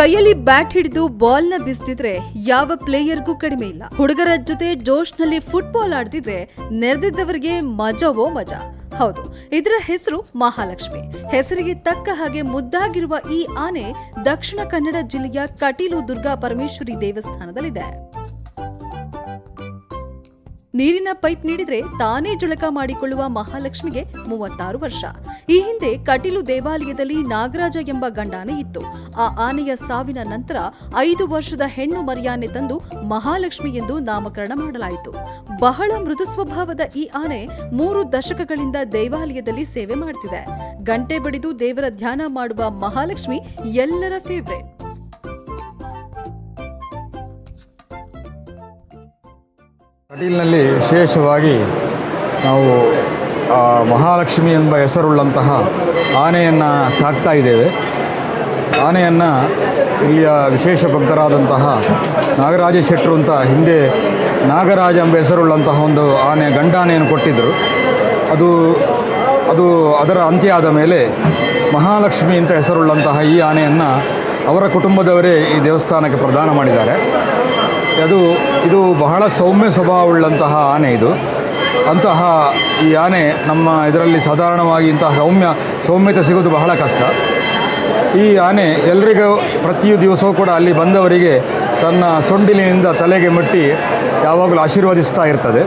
ಕೈಯಲ್ಲಿ ಬ್ಯಾಟ್ ಹಿಡಿದು ನ ಬಿಸ್ತಿದ್ರೆ ಯಾವ ಪ್ಲೇಯರ್ಗೂ ಕಡಿಮೆ ಇಲ್ಲ. ಹುಡುಗರ ಜೊತೆ ಜೋಶ್ನಲ್ಲಿ ಫುಟ್ಬಾಲ್ ಆಡ್ತಿದ್ರೆ ನೆರೆದಿದ್ದವರಿಗೆ ಮಜವೋ ಮಜಾ. ಹೌದು, ಇದರ ಹೆಸರು ಮಹಾಲಕ್ಷ್ಮಿ. ಹೆಸರಿಗೆ ತಕ್ಕ ಹಾಗೆ ಮುದ್ದಾಗಿರುವ ಈ ಆನೆ ದಕ್ಷಿಣ ಕನ್ನಡ ಜಿಲ್ಲೆಯ ಕಟೀಲು ದುರ್ಗಾ ಪರಮೇಶ್ವರಿ ದೇವಸ್ಥಾನದಲ್ಲಿದೆ. ನೀರಿನ ಪೈಪ್ ನೀಡಿದ್ರೆ ತಾನೇ ಜುಳಕ ಮಾಡಿಕೊಳ್ಳುವ ಮಹಾಲಕ್ಷ್ಮಿಗೆ ಮೂವತ್ತಾರು ವರ್ಷ. ಈ ಹಿಂದೆ ಕಟೀಲು ದೇವಾಲಯದಲ್ಲಿ ನಾಗರಾಜ ಎಂಬ ಗಂಡಾನೆ ಇತ್ತು. ಆ ಆನೆಯ ಸಾವಿನ ನಂತರ ಐದು ವರ್ಷದ ಹೆಣ್ಣು ಮರಿಯಾನೆ ತಂದು ಮಹಾಲಕ್ಷ್ಮಿ ಎಂದು ನಾಮಕರಣ ಮಾಡಲಾಯಿತು. ಬಹಳ ಮೃದು ಸ್ವಭಾವದ ಈ ಆನೆ ಮೂರು ದಶಕಗಳಿಂದ ದೇವಾಲಯದಲ್ಲಿ ಸೇವೆ ಮಾಡ್ತಿದೆ. ಗಂಟೆ ಬಡಿದು ದೇವರ ಧ್ಯಾನ ಮಾಡುವ ಮಹಾಲಕ್ಷ್ಮಿ ಎಲ್ಲರ ಫೇವ್ರೇಟ್ ಕಟೀಲ್ನಲ್ಲಿ ವಿಶೇಷವಾಗಿ ನಾವು ಮಹಾಲಕ್ಷ್ಮಿ ಎಂಬ ಹೆಸರುಳ್ಳಂತಹ ಆನೆಯನ್ನು ಸಾಕ್ತಾ ಇದ್ದೇವೆ. ಆನೆಯನ್ನು ಇಲ್ಲಿಯ ವಿಶೇಷ ಭಕ್ತರಾದಂತಹ ನಾಗರಾಜ ಶೆಟ್ಟರು ಅಂತ ಹಿಂದೆ ನಾಗರಾಜ ಎಂಬ ಹೆಸರುಳ್ಳಂತಹ ಒಂದು ಆನೆ ಗಂಡಾನೆಯನ್ನು ಕೊಟ್ಟಿದ್ದರು. ಅದು ಅದು ಅದರ ಅಂತ್ಯ ಆದ ಮೇಲೆ ಮಹಾಲಕ್ಷ್ಮಿ ಅಂತ ಹೆಸರುಳ್ಳಂತಹ ಈ ಆನೆಯನ್ನು ಅವರ ಕುಟುಂಬದವರೇ ಈ ದೇವಸ್ಥಾನಕ್ಕೆ ಪ್ರದಾನ ಮಾಡಿದ್ದಾರೆ. ಅದು, ಇದು ಬಹಳ ಸೌಮ್ಯ ಸ್ವಭಾವವುಳ್ಳಂತಹ ಆನೆ ಇದು. ಅಂತಹ ಈ ಆನೆ ನಮ್ಮ ಇದರಲ್ಲಿ ಸಾಧಾರಣವಾಗಿ ಇಂತಹ ಸೌಮ್ಯ ಸೌಮ್ಯತೆ ಸಿಗೋದು ಬಹಳ ಕಷ್ಟ. ಈ ಆನೆ ಎಲ್ರಿಗೂ ಪ್ರತಿ ದಿವಸವೂ ಕೂಡ ಅಲ್ಲಿ ಬಂದವರಿಗೆ ತನ್ನ ಸೊಂಡಿಲಿನಿಂದ ತಲೆಗೆ ಮುಟ್ಟಿ ಯಾವಾಗಲೂ ಆಶೀರ್ವದಿಸ್ತಾ ಇರ್ತದೆ.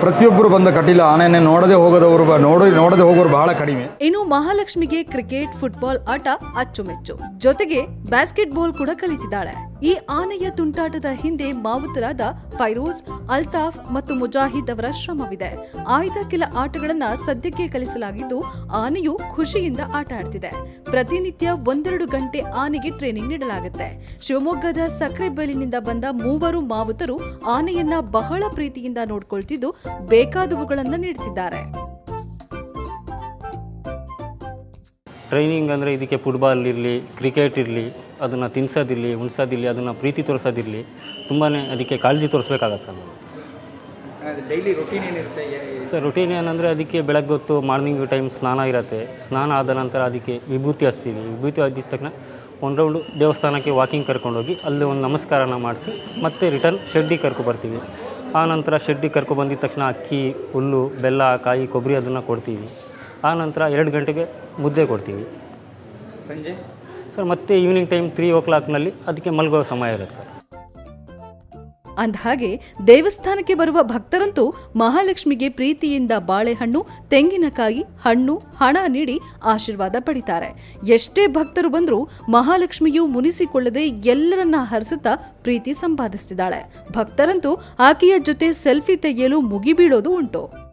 ಪ್ರತಿಯೊಬ್ಬರು ಬಂದ ಕಟೀಲ ಆನೆಯನ್ನೇ ನೋಡದೆ ಹೋಗದವರು ನೋಡಿ, ನೋಡದೆ ಹೋಗೋರು ಬಹಳ ಕಡಿಮೆ. ಇನ್ನು ಮಹಾಲಕ್ಷ್ಮಿಗೆ ಕ್ರಿಕೆಟ್, ಫುಟ್ಬಾಲ್, ಆಟ ಅಚ್ಚುಮೆಚ್ಚು. ಜೊತೆಗೆ ಬ್ಯಾಸ್ಕೆಟ್ ಬಾಲ್ ಕೂಡ ಕಲಿತಿದ್ದಾಳೆ. ಈ ಆನೆಯ ತುಂಟಾಟದ ಹಿಂದೆ ಮಾವುತರಾದ ಫೈರೋಜ್, ಅಲ್ತಾಫ್ ಮತ್ತು ಮುಜಾಹಿದ್ ಅವರ ಶ್ರಮವಿದೆ. ಆಯ್ದ ಕೆಲ ಆಟಗಳನ್ನ ಸದ್ಯಕ್ಕೆ ಕಲಿಸಲಾಗಿದ್ದು ಆನೆಯು ಖುಷಿಯಿಂದ ಆಟ ಆಡ್ತಿದೆ. ಪ್ರತಿನಿತ್ಯ ಒಂದೆರಡು ಗಂಟೆ ಆನೆಗೆ ಟ್ರೈನಿಂಗ್ ನೀಡಲಾಗುತ್ತೆ. ಶಿವಮೊಗ್ಗದ ಸಕ್ರೆಬೈಲಿನಿಂದ ಬಂದ ಮೂವರು ಮಾವುತರು ಆನೆಯನ್ನ ಬಹಳ ಪ್ರೀತಿಯಿಂದ ನೋಡ್ಕೊಳ್ತಿದ್ದು ಬೇಕಾದವುಗಳನ್ನ ನೀಡುತ್ತಿದ್ದಾರೆ ಟ್ರೈನಿಂಗ್ ಅಂದರೆ ಇದಕ್ಕೆ ಫುಟ್ಬಾಲ್ ಇರಲಿ ಕ್ರಿಕೆಟ್ ಇರಲಿ ಅದನ್ನು ತಿನ್ಸೋದಿರಲಿ ಉಣ್ಸೋದಿರಲಿ ಅದನ್ನು ಪ್ರೀತಿ ತೋರಿಸೋದಿರಲಿ ತುಂಬಾ ಅದಕ್ಕೆ ಕಾಳಜಿ ತೋರಿಸ್ಬೇಕಾಗತ್ತೆ ಸರ್ ನಾವು ಡೈಲಿ ರೊಟೀನ್ ಏನಿರುತ್ತೆ ಸರ್ ರೊಟೀನ್ ಏನಂದರೆ ಅದಕ್ಕೆ ಬೆಳಗ್ಗೆ ಹೊತ್ತು ಮಾರ್ನಿಂಗ್ ಟೈಮ್ ಸ್ನಾನ ಇರುತ್ತೆ. ಸ್ನಾನ ಆದ ನಂತರ ಅದಕ್ಕೆ ವಿಭೂತಿ ಹಚ್ತೀವಿ. ವಿಭೂತಿ ಹಚ್ಚಿದ ತಕ್ಷಣ ಒಂದು ರೌಂಡು ದೇವಸ್ಥಾನಕ್ಕೆ ವಾಕಿಂಗ್ ಕರ್ಕೊಂಡೋಗಿ ಅಲ್ಲಿ ಒಂದು ನಮಸ್ಕಾರನ ಮಾಡಿಸಿ ಮತ್ತೆ ರಿಟರ್ನ್ ಶೆಡ್ಡಿಗೆ ಕರ್ಕೊಬರ್ತೀವಿ ಆ ನಂತರ ಶೆಡ್ಡಿಗೆ ಕರ್ಕೊಬಂದಿದ ತಕ್ಷಣ ಅಕ್ಕಿ ಹುಲ್ಲು ಬೆಲ್ಲ ಕಾಯಿ ಕೊಬ್ಬರಿ ಅದನ್ನು ಕೊಡ್ತೀವಿ. ಆ ನಂತರ ಎರಡು ಗಂಟೆಗೆ ಮುದ್ದೆ ಕೊಡ್ತೀವಿ. ಸಂಜೆ? ಸರ್ ಮತ್ತೆ ಈವ್ನಿಂಗ್ ಟೈಮ್ ತ್ರೀ ಓ ಕ್ಲಾಕ್ನಲ್ಲಿ ಅದಕ್ಕೆ ಮಲಗೋ ಸಮಯ ಇರುತ್ತೆ ಸರ್. ಅಂದಹಾಗೆ ದೇವಸ್ಥಾನಕ್ಕೆ ಬರುವ ಭಕ್ತರಂತೂ ಮಹಾಲಕ್ಷ್ಮಿಗೆ ಪ್ರೀತಿಯಿಂದ ಬಾಳೆಹಣ್ಣು ತೆಂಗಿನಕಾಯಿ ಹಣ್ಣು ಹಣ ನೀಡಿ ಆಶೀರ್ವಾದ ಪಡಿತಾರೆ. ಎಷ್ಟೇ ಭಕ್ತರು ಬಂದರೂ ಮಹಾಲಕ್ಷ್ಮಿಯು ಮುನಿಸಿಕೊಳ್ಳದೆ ಎಲ್ಲರನ್ನ ಹರಿಸುತ್ತಾ ಪ್ರೀತಿ ಸಂಪಾದಿಸ್ತಿದ್ದಾಳೆ. ಭಕ್ತರಂತೂ ಆಕೆಯ ಜೊತೆ ಸೆಲ್ಫಿ ತೆಗೆಯಲು ಮುಗಿಬೀಳೋದು ಉಂಟು.